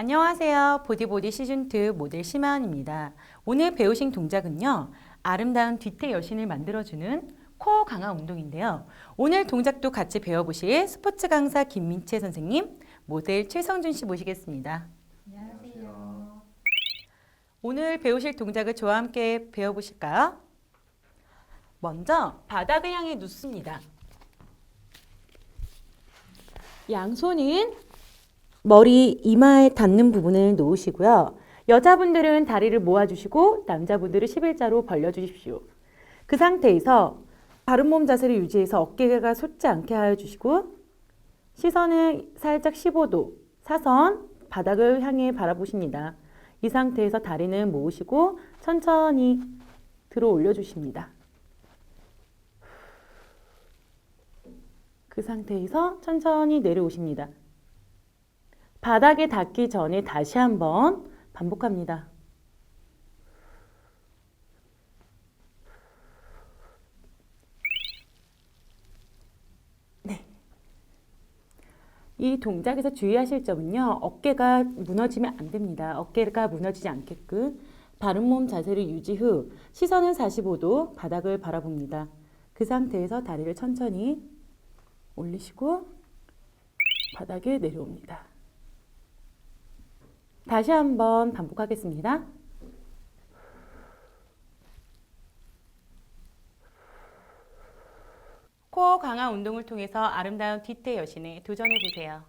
안녕하세요. 보디보디 시즌2 모델 심하은입니다. 오늘 배우신 동작은요. 아름다운 뒤태 여신을 만들어주는 코어 강화 운동인데요. 오늘 동작도 같이 배워보실 스포츠 강사 김민채 선생님, 모델 최성준 씨 모시겠습니다. 안녕하세요. 오늘 배우실 동작을 저와 함께 배워보실까요? 먼저 바닥을 향해 눕습니다. 양손은 머리 이마에 닿는 부분을 놓으시고요. 여자분들은 다리를 모아주시고 남자분들은 11자로 벌려주십시오. 그 상태에서 바른 몸 자세를 유지해서 어깨가 솟지 않게 하여 주시고 시선을 살짝 15도 사선 바닥을 향해 바라보십니다. 이 상태에서 다리는 모으시고 천천히 들어 올려주십니다. 그 상태에서 천천히 내려오십니다. 바닥에 닿기 전에 다시 한번 반복합니다. 네. 이 동작에서 주의하실 점은요. 어깨가 무너지면 안 됩니다. 어깨가 무너지지 않게끔 바른 몸 자세를 유지 후 시선은 45도 바닥을 바라봅니다. 그 상태에서 다리를 천천히 올리시고 바닥에 내려옵니다. 다시 한번 반복하겠습니다. 코어 강화 운동을 통해서 아름다운 뒤태 여신에 도전해 보세요.